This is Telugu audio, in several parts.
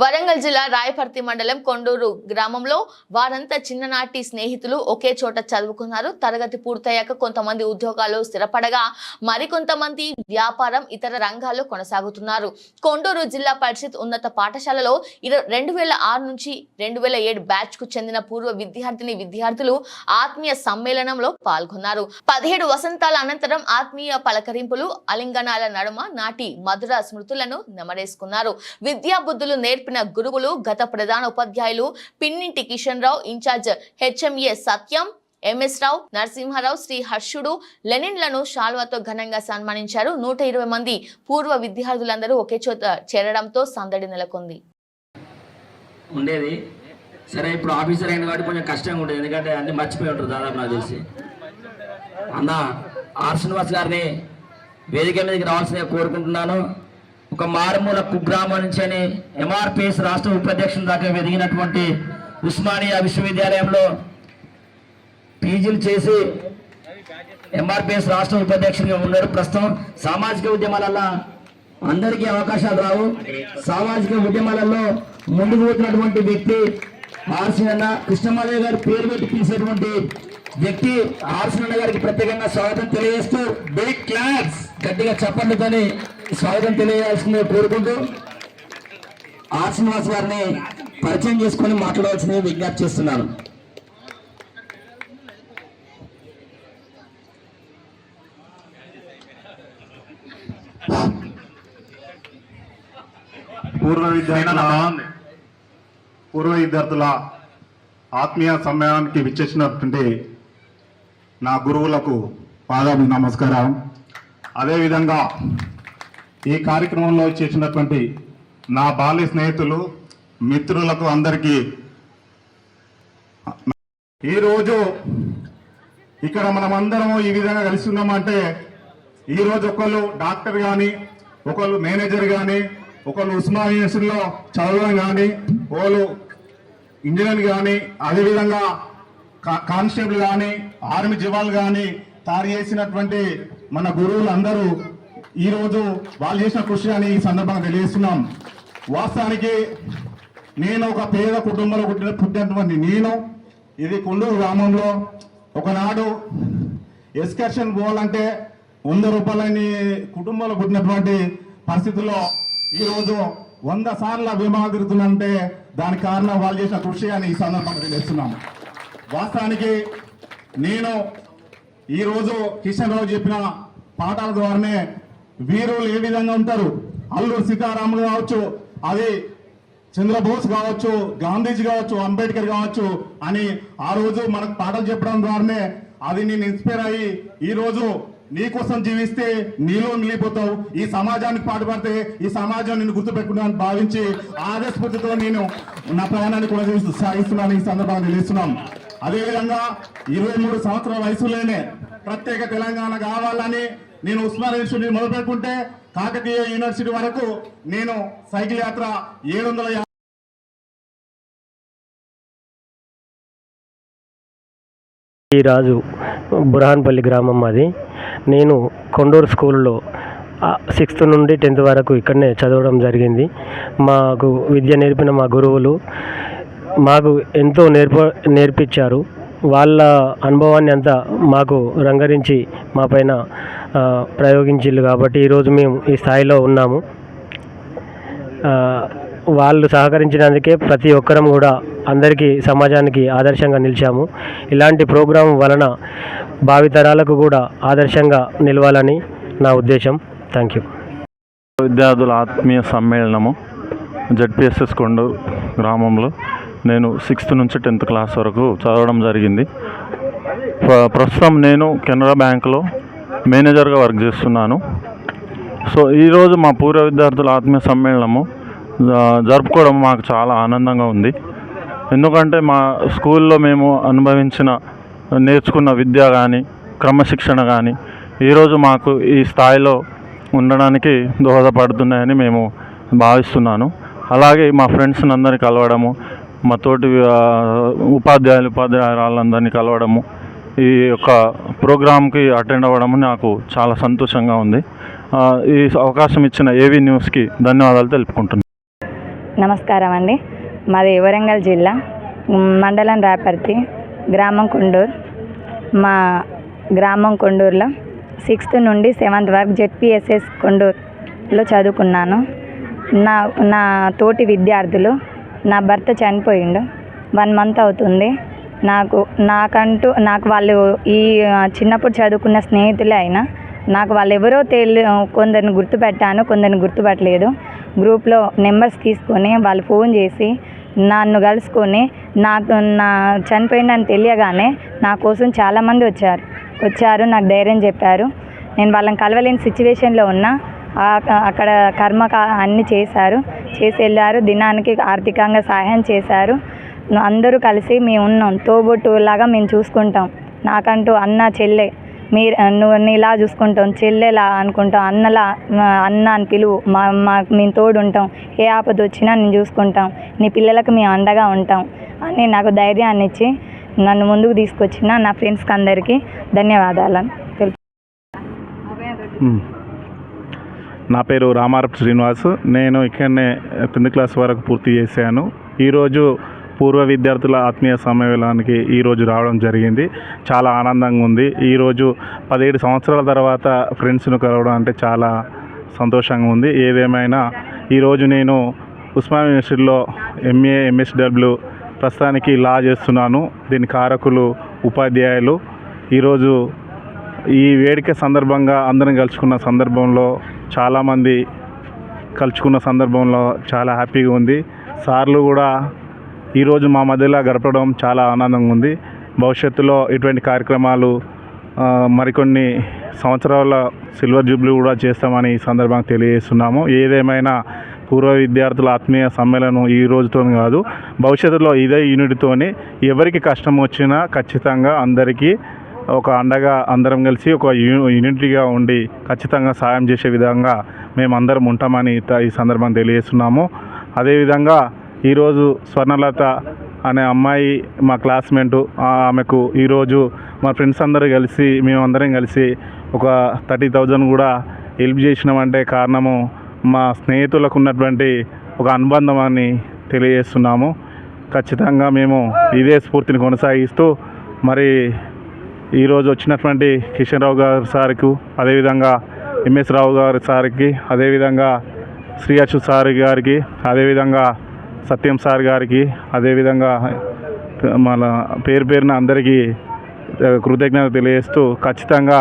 వరంగల్ జిల్లా రాయపర్తి మండలం కొండూరు గ్రామంలో వారంతా చిన్ననాటి స్నేహితులు ఒకే చోట చదువుకున్నారు. తరగతి పూర్తయ్యాక కొంతమంది ఉద్యోగాలు స్థిరపడగా మరికొంతమంది వ్యాపారం ఇతర రంగాల్లో కొనసాగుతున్నారు. కొండూరు జిల్లా పరిషత్ ఉన్నత పాఠశాలలో రెండు వేల ఆరు నుంచి రెండు వేల ఏడు బ్యాచ్కు చెందిన పూర్వ విద్యార్థిని విద్యార్థులు ఆత్మీయ సమ్మేళనంలో పాల్గొన్నారు. పదిహేడు వసంతాల అనంతరం ఆత్మీయ పలకరింపులు అలింగనాల నడుమ నాటి మధుర స్మృతులను నెమరేసుకున్నారు. విద్యాబుద్ధులు నేర్పిన గురువులు గత ప్రధాన ఉపాధ్యాయులు Pinninti Kishan Rao incharge HMA Satyam MS Rao Narasimharao Shri Harshudu లెనిన్లను షాల్వాతో ఘనంగా సన్మానించారు. నూట ఇరవై మంది పూర్వ విద్యార్థులందరూ ఒకే చోట చేరడంతో సందడి నెలకొంది. ఉండేది. సరే ఇప్పుడు ఆఫీసర్ అయిన కాబట్టి కొంచెం కష్టంగా ఉండేది ఎందుకంటే అన్ని మర్చిపోయి ఉంటారు దాదాపు నాకు తెలిసి. అన్న ఆర్ శ్రీనివాస్ గారిని వేదిక మీదకి రావాల్సిందిగా కోరుకుంటున్నాను. ఒక మారుమూల కుగ్రామం నుంచి అని ఎంఆర్పిఎస్ రాష్ట్ర ఉపాధ్యక్షుల దాకా ఎదిగినటువంటి ఉస్మానియా విశ్వవిద్యాలయంలో పీజీలు చేసి ఎంఆర్పిఎస్ రాష్ట్ర ఉపాధ్యక్షులుగా ఉన్నారు. ప్రస్తుతం సామాజిక ఉద్యమాలలో అందరికీ అవకాశాలు రావు. సామాజిక ఉద్యమాలలో ముందుకు పోతున్నటువంటి వ్యక్తి ఆర్సీనన్న కృష్ణమాలయ్య గారి పేరు పెట్టి పిలిచేటువంటి వ్యక్తి ఆర్సీనన్న గారికి ప్రత్యేకంగా స్వాగతం తెలియజేస్తూ బిగ్ క్లాస్ గట్టిగా చప్పట్లతోని స్వాగతం తెలియజేయాల్సిందిగా కోరుకుంటూ ఆశ్రీనివాస్ గారిని పరిచయం చేసుకుని మాట్లాడవలసింది విజ్ఞప్తి చేస్తున్నాను. పూర్వ విద్యార్థుల పూర్వ విద్యార్థుల ఆత్మీయ సమ్మేళనానికి విచ్చేసినటువంటి నా గురువులకు పాదాభి నమస్కారం అదేవిధంగా ఈ కార్యక్రమంలో చేసినటువంటి నా బాల్య స్నేహితులు మిత్రులకు అందరికీ ఈరోజు ఇక్కడ మనమందరము ఈ విధంగా కలిసి ఉన్నామంటే ఈరోజు ఒకళ్ళు డాక్టర్ కానీ ఒకళ్ళు మేనేజర్ కానీ ఒకళ్ళు ఉస్మానియా యూనివర్సిటీలో చదవడం కానీ వాళ్ళు ఇంజనీర్ కానీ అదేవిధంగా కా- కానిస్టేబుల్ కానీ ఆర్మీ జవాన్లు కానీ తయారు చేసినటువంటి మన గురువులు అందరూ ఈరోజు వాళ్ళు చేసిన కృషి అని ఈ సందర్భంగా తెలియజేస్తున్నాం. వాస్తవానికి నేను ఒక పేద కుటుంబంలో పుట్టిన పుట్టినటువంటి నేను ఇది కొండూరు గ్రామంలో ఒకనాడు ఎస్కర్షన్ పోవాలంటే వంద రూపాయలని కుటుంబంలో పుట్టినటువంటి పరిస్థితుల్లో ఈరోజు వంద సార్ల విమానం తిరుగుతుందంటే దానికి కారణం వాళ్ళు చేసిన కృషి అని ఈ సందర్భంగా తెలియజేస్తున్నాం. వాస్తవానికి నేను ఈరోజు కిషన్ రావు చెప్పిన పాఠాల ద్వారానే వీరులు ఏ విధంగా ఉంటారు? అల్లూరు సీతారాములు కావచ్చు అది చంద్రబోస్ కావచ్చు గాంధీజీ కావచ్చు అంబేద్కర్ కావచ్చు అని ఆ రోజు మనకు పాటలు చెప్పడం ద్వారానే అది నేను ఇన్స్పైర్ అయ్యి ఈరోజు నీకోసం నీ కోసం జీవిస్తే నీలో మిగిలిపోతావు ఈ సమాజానికి పాటుపడితే ఈ సమాజం నిన్ను గుర్తుపెట్టుకున్నాను భావించి ఆదే నేను నా ప్రయాణాన్ని కూడా సాగిస్తున్నాను. ఈ సందర్భంగా తెలియస్తున్నాం అదేవిధంగా ఇరవై మూడు సంవత్సరాల వయసులోనే ప్రత్యేక తెలంగాణ కావాలని నేను ఉస్మాన్ యూనివర్సిటీ మొదలుపెట్టుకుంటే కాకతీయ యూనివర్సిటీ వరకు నేను సైకిల్ యాత్ర ఏడు వందల ఈ రాజు బురహాన్పల్లి గ్రామం అది నేను కొండూరు స్కూల్లో సిక్స్త్ నుండి టెన్త్ వరకు ఇక్కడనే చదవడం జరిగింది. మాకు విద్య నేర్పిన మా గురువులు మాకు ఎంతో నేర్ప నేర్పించారు. వాళ్ళ అనుభవాన్ని అంతా మాకు రంగరించి మా పైన ప్రయోగించిల్లు కాబట్టి ఈరోజు మేము ఈ స్థాయిలో ఉన్నాము. వాళ్ళు సహకరించినందుకే ప్రతి ఒక్కరం కూడా అందరికీ సమాజానికి ఆదర్శంగా నిలిచాము. ఇలాంటి ప్రోగ్రాం వలన భావితరాలకు కూడా ఆదర్శంగా నిలవాలని నా ఉద్దేశం. Thank you. విద్యార్థుల ఆత్మీయ సమ్మేళనము జడ్పిఎస్ఎస్ కొండ గ్రామంలో నేను సిక్స్త్ నుంచి టెన్త్ క్లాస్ వరకు చదవడం జరిగింది. ప్ర- ప్రస్తుతం నేను కెనరా బ్యాంకులో మేనేజర్గా వర్క్ చేస్తున్నాను. సో ఈరోజు మా పూర్వ విద్యార్థుల ఆత్మీయ సమ్మేళనము జరుపుకోవడం మాకు చాలా ఆనందంగా ఉంది. ఎందుకంటే మా స్కూల్లో మేము అనుభవించిన నేర్చుకున్న విద్య కానీ క్రమశిక్షణ కానీ ఈరోజు మాకు ఈ స్థాయిలో ఉండడానికి దోహదపడుతున్నాయని మేము భావిస్తున్నాను. అలాగే మా ఫ్రెండ్స్ని అందరినీ కలవడము మా తోటి ఉపాధ్యాయులు ఉపాధ్యాయురాలందరినీ కలవడము ఈ యొక్క ప్రోగ్రామ్కి అటెండ్ అవ్వడము నాకు చాలా సంతోషంగా ఉంది. ఈ అవకాశం ఇచ్చిన ఏవీ న్యూస్కి ధన్యవాదాలు తెలుపుకుంటున్నాను నమస్కారం అండి. మాది వరంగల్ జిల్లా మండలం రాపర్తి గ్రామం కొండూరు. మా గ్రామం కొండూరులో సిక్స్త్ నుండి సెవెంత్ వరకు జెడ్పిఎస్ఎస్ కొండూరులో చదువుకున్నాను. నా నా తోటి విద్యార్థులు నా భర్త చనిపోయిండు. వన్ మంత్ అవుతుంది. నాకు నాకంటూ నాకు వాళ్ళు ఈ చిన్నప్పుడు చదువుకున్న స్నేహితులే అయినా నాకు వాళ్ళు ఎవరో తెలి కొందరిని గుర్తుపెట్టాను కొందరిని గుర్తుపట్టలేదు. గ్రూప్లో నెంబర్స్ తీసుకొని వాళ్ళు ఫోన్ చేసి నన్ను కలుసుకొని నాకు నా చనిపోయిందని తెలియగానే నా కోసం చాలామంది వచ్చారు. వచ్చారు నాకు ధైర్యం చెప్పారు. నేను వాళ్ళని కలవలేని సిచ్యువేషన్లో ఉన్నా అక్కడ కర్మ అన్నీ చేశారు. చేసి వెళ్ళారు దినానికి ఆర్థికంగా సహాయం చేశారు. అందరూ కలిసి మేము ఉన్నాం. తోబుట్టులాగా మేము చూసుకుంటాం. నాకంటూ అన్న చెల్లె మీరు నువ్వు నీలా చూసుకుంటాం చెల్లెలా అనుకుంటాం అన్నలా అన్న అని పిలువు. మా మా మేము తోడు ఉంటాం ఏ ఆపద వచ్చినా నేను చూసుకుంటాం. నీ పిల్లలకు మేము అండగా ఉంటాం అని నాకు ధైర్యాన్ని ఇచ్చి నన్ను ముందుకు తీసుకొచ్చిన నా ఫ్రెండ్స్కి అందరికీ ధన్యవాదాలని తెలుపు నా పేరు రామారపు శ్రీనివాస్. నేను ఇక్కడనే టెన్త్ క్లాస్ వరకు పూర్తి చేశాను. ఈరోజు పూర్వ విద్యార్థుల ఆత్మీయ సమ్మేళనానికి ఈరోజు రావడం జరిగింది. చాలా ఆనందంగా ఉంది. ఈరోజు పదిహేడు సంవత్సరాల తర్వాత ఫ్రెండ్స్ను కలవడం అంటే చాలా సంతోషంగా ఉంది. ఏదేమైనా ఈరోజు నేను ఉస్మాన్ యూనివర్సిటీలో ఎంఏ ఎంఎస్డబ్ల్యూ ప్రస్తుతానికి లా చేస్తున్నాను. దీని కారకులు ఉపాధ్యాయులు. ఈరోజు ఈ వేడుక సందర్భంగా అందరం కలుసుకున్న సందర్భంలో చాలామంది కలుసుకున్న సందర్భంలో చాలా హ్యాపీగా ఉంది. సార్లు కూడా ఈరోజు మా మధ్యలో గడపడం చాలా ఆనందంగా ఉంది. భవిష్యత్తులో ఇటువంటి కార్యక్రమాలు మరికొన్ని సంవత్సరాల సిల్వర్ జూబ్లీ కూడా చేస్తామని ఈ సందర్భంగా తెలియజేస్తున్నాము. ఏదేమైనా పూర్వ విద్యార్థుల ఆత్మీయ సమ్మేళనం ఈ రోజుతో కాదు భవిష్యత్తులో ఇదే యూనిట్తోని ఎవరికి కష్టం వచ్చినా ఖచ్చితంగా అందరికీ ఒక అండగా అందరం కలిసి ఒక యూనిటీగా ఉండి ఖచ్చితంగా సాయం చేసే విధంగా మేము అందరం ఉంటామని ఈ సందర్భంగా తెలియజేస్తున్నాము. అదేవిధంగా ఈరోజు స్వర్ణలత అనే అమ్మాయి మా క్లాస్మేట్ ఆమెకు ఈరోజు మా ఫ్రెండ్స్ అందరూ కలిసి మేమందరం కలిసి ఒక థర్టీ థౌజండ్ కూడా హెల్ప్ చేసినామంటే కారణము మా స్నేహితులకు ఉన్నటువంటి ఒక అనుబంధం అని తెలియజేస్తున్నాము. ఖచ్చితంగా మేము ఇదే స్ఫూర్తిని కొనసాగిస్తూ మరి ఈరోజు వచ్చినటువంటి కిషన్ రావు గారి సార్కు అదేవిధంగా ఎంఎస్ రావు గారి సార్కి అదేవిధంగా శ్రీ అచ్చు సార్ గారికి అదేవిధంగా సత్యం సార్ గారికి అదేవిధంగా మన పేరు పేరున అందరికీ కృతజ్ఞత తెలియజేస్తూ ఖచ్చితంగా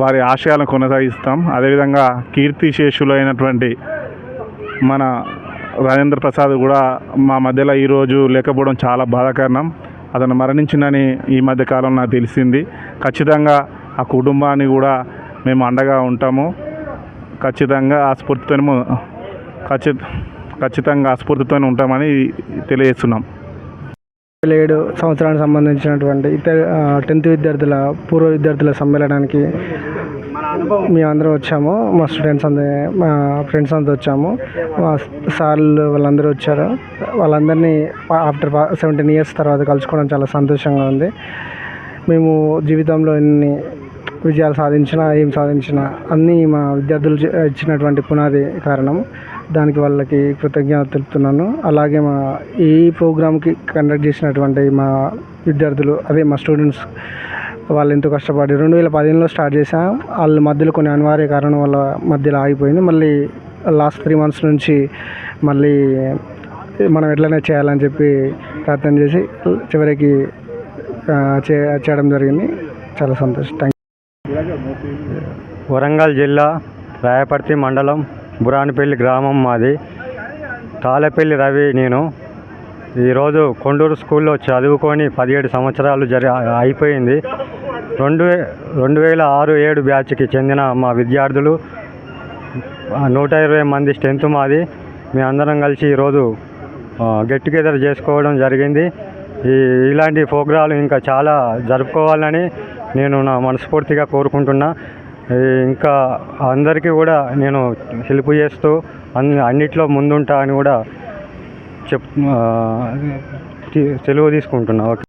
వారి ఆశయాలను కొనసాగిస్తాం. అదేవిధంగా కీర్తిశేషులు అయినటువంటి మన రాజేంద్ర ప్రసాద్ కూడా మా మధ్యలో ఈరోజు లేకపోవడం చాలా బాధాకరణం. అతను మరణించినని ఈ మధ్య కాలం నాకు తెలిసింది. ఖచ్చితంగా ఆ కుటుంబాన్ని కూడా మేము అండగా ఉంటాము. ఖచ్చితంగా ఆ స్ఫూర్తితో ఖచ్చిత ఖచ్చితంగా ఆస్ఫూర్తితోనే ఉంటామని తెలియజేస్తున్నాం. ఏడు సంవత్సరానికి సంబంధించినటువంటి ఇతర టెన్త్ విద్యార్థుల పూర్వ విద్యార్థుల సమ్మేళనానికి మేమందరం వచ్చాము. మా స్టూడెంట్స్ అంతా మా ఫ్రెండ్స్ అంతా వచ్చాము. మా సార్లు వాళ్ళందరూ వచ్చారు. వాళ్ళందరినీ ఆఫ్టర్ సెవెంటీన్ ఇయర్స్ తర్వాత కలుసుకోవడం చాలా సంతోషంగా ఉంది. మేము జీవితంలో ఎన్ని విజయాలు సాధించినా ఏం సాధించినా అన్నీ మా విద్యార్థులు ఇచ్చినటువంటి పునాది కారణం. దానికి వాళ్ళకి కృతజ్ఞత తెలుపుతున్నాను. అలాగే మా ఈ ప్రోగ్రామ్కి కండక్ట్ చేసినటువంటి మా విద్యార్థులు అదే మా స్టూడెంట్స్ వాళ్ళు ఎంతో కష్టపడి రెండు వేల పదిహేనులో స్టార్ట్ చేసాం వాళ్ళ మధ్యలో కొన్ని అనివార్య కారణం వల్ల మధ్యలో ఆగిపోయింది. మళ్ళీ లాస్ట్ త్రీ మంత్స్ నుంచి మళ్ళీ మనం ఎట్లనే చేయాలని చెప్పి ప్రయత్నం చేసి చివరికి చే చేయడం జరిగింది. చాలా సంతోషం. థ్యాంక్ వరంగల్ జిల్లా రాయపర్తి మండలం బురానిపల్లి గ్రామం మాది. తాళపల్లి రవి నేను. ఈరోజు కొండూరు స్కూల్లో చదువుకొని పదిహేడు సంవత్సరాలు జరి అయిపోయింది. రెండు వే రెండు వేల ఆరు ఏడు బ్యాచ్కి చెందిన మా విద్యార్థులు నూట ఇరవై మంది స్ట్రెంత్ మాది. మేము అందరం కలిసి ఈరోజు గెట్ టుగెదర్ చేసుకోవడం జరిగింది. ఈ ఇలాంటి ప్రోగ్రాలు ఇంకా చాలా జరుపుకోవాలని నేను నా మనస్ఫూర్తిగా కోరుకుంటున్నా. ఇంకా అందరికీ కూడా నేను హెల్ప్ చేస్తూ అన్ని అన్నిట్లో ముందుంటా అని కూడా చెప్ సెలవు తీసుకుంటున్నా. ఓకే.